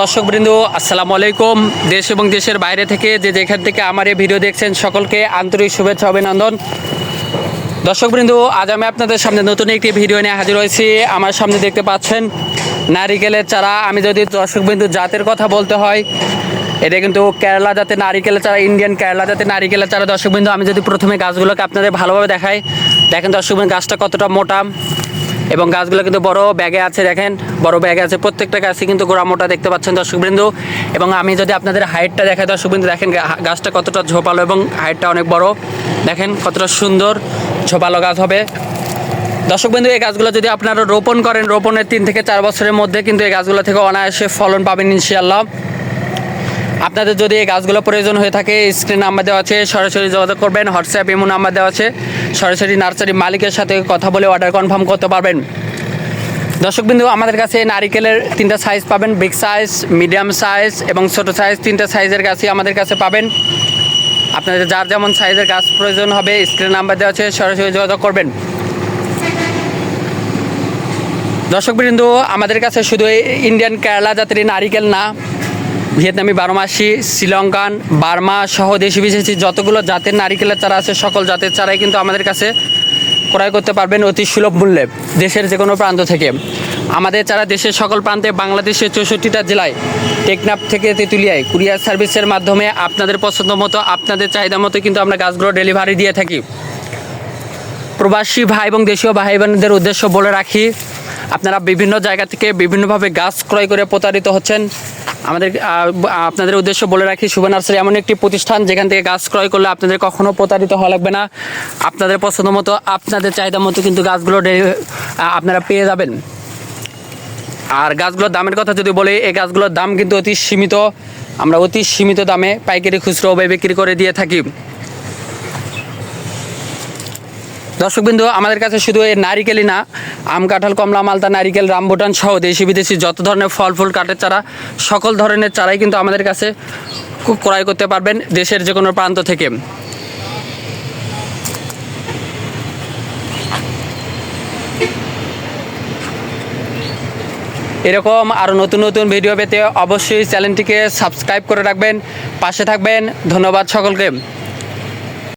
দর্শক বৃন্দ আসসালামু আলাইকুম। দেশ এবং দেশের বাইরে থেকে যে যেখান থেকে আমার এই ভিডিও দেখছেন, সকলকে আন্তরিক শুভেচ্ছা, অভিনন্দন। দর্শকবৃন্দ, আজ আমি আপনাদের সামনে নতুন একটি ভিডিও নিয়ে হাজির হয়েছি। আমার সামনে দেখতে পাচ্ছেন নারিকেলের চারা। আমি যদি দর্শকবৃন্দু জাতের কথা বলতে হয়, এটা কিন্তু কেরালা জাতের নারিকেলের চারা, ইন্ডিয়ান কেরালা জাতের নারিকেলের চারা। দর্শকবৃন্দু, আমি যদি প্রথমে গাছগুলোকে আপনাদের ভালোভাবে দেখাই, দেখেন দর্শকবৃন্দ, গাছটা কতটা মোটা। এবং গাছগুলো কিন্তু বড় ব্যাগে আছে, দেখেন, বড় ব্যাগে আছে। প্রত্যেকটা গাছই কিন্তু গোড়া মোটা দেখতে পাচ্ছেন দর্শকবৃন্দু। এবং আমি যদি আপনাদের হাইটটা দেখাই দর্শকবৃন্দু, দেখেন গাছটা কতটা ঝোপালো এবং হাইটটা অনেক বড়। দেখেন, কতটা সুন্দর ঝোপালো গাছ হবে। দর্শকবৃন্দু, এই গাছগুলো যদি আপনারা রোপণ করেন, রোপণের তিন থেকে চার বছরের মধ্যে কিন্তু এই গাছগুলো থেকে অনায়াসে ফলন পাবেন ইনশাআল্লাহ। আপনাদের যদি এই গাছগুলো প্রয়োজন হয়ে থাকে, স্ক্রিন নাম্বার দেওয়া আছে, সরাসরি যোগাযোগ করবেন, হোয়াটসঅ্যাপ, ইমো নাম্বার দেওয়া আছে, সরাসরি নার্সারি মালিকের সাথে কথা বলে অর্ডার কনফার্ম করতে পারবেন। দর্শকবিন্দু, আমাদের কাছে নারিকেলের তিনটা সাইজ পাবেন বিগ সাইজ মিডিয়াম সাইজ এবং ছোট সাইজ তিনটা সাইজের গাছই আমাদের কাছে পাবেন। আপনাদের যার যেমন সাইজের গাছ প্রয়োজন হবে, স্ক্রিন নাম্বার দেওয়া আছে, সরাসরি যোগাযোগ করবেন। দর্শকবৃন্দ, আমাদের কাছে শুধু ইন্ডিয়ান কেরালা জাতের নারিকেল না ভিয়েতনামি বারোমাসি শ্রীলঙ্কান, বার্মা সহ দেশি বিদেশি যতগুলো জাতের নারিকেলের চারা আছে, সকল জাতের চারাই কিন্তু আমাদের কাছে ক্রয় করতে পারবেন অতি সুলভ মূল্যে দেশের যে কোনো প্রান্ত থেকে। আমাদের চারা দেশের সকল প্রান্তে বাংলাদেশের চৌষট্টিটা জেলায় টেকনাফ থেকে তেঁতুলিয়ায় কুরিয়ার সার্ভিসের মাধ্যমে আপনাদের পছন্দ মতো, আপনাদের চাহিদা মতো কিন্তু আমরা গাছগুলো ডেলিভারি দিয়ে থাকি। প্রবাসী ভাই এবং দেশীয় ভাই বোনদের উদ্দেশ্য বলে রাখি, আপনারা বিভিন্ন জায়গা থেকে বিভিন্নভাবে গাছ ক্রয় করে প্রতারিত হচ্ছেন। আমাদের আপনাদের উদ্দেশ্য বলে রাখি, শুভ নার্সারি এমন একটি প্রতিষ্ঠান যেখান থেকে গাছ ক্রয় করলে আপনাদের কখনো প্রতারিত হওয়া লাগবে না। আপনাদের পছন্দ মতো, আপনাদের চাহিদা মতো কিন্তু গাছগুলো আপনারা পেয়ে যাবেন। আর গাছগুলোর দামের কথা যদি বলি, এই গাছগুলোর দাম কিন্তু অতি সীমিত। আমরা অতি সীমিত দামে পাইকারি খুচরো বিক্রি করে দিয়ে থাকি। দর্শকবিন্দু, আমাদের কাছে শুধু এই নারিকেলই না, আম কাঁঠাল, কমলা মালতা নারিকেল রামবুটান সহ দেশি বিদেশি যত ধরনের ফল, ফুল, কাঠের চারা, সকল ধরনের চারাই কিন্তু আমাদের কাছে ক্রয় করতে পারবেন দেশের যে কোনো প্রান্ত থেকে। এরকম আরও নতুন নতুন ভিডিও পেতে অবশ্যই চ্যানেলটিকে সাবস্ক্রাইব করে রাখবেন, পাশে থাকবেন, ধন্যবাদ সকলকে।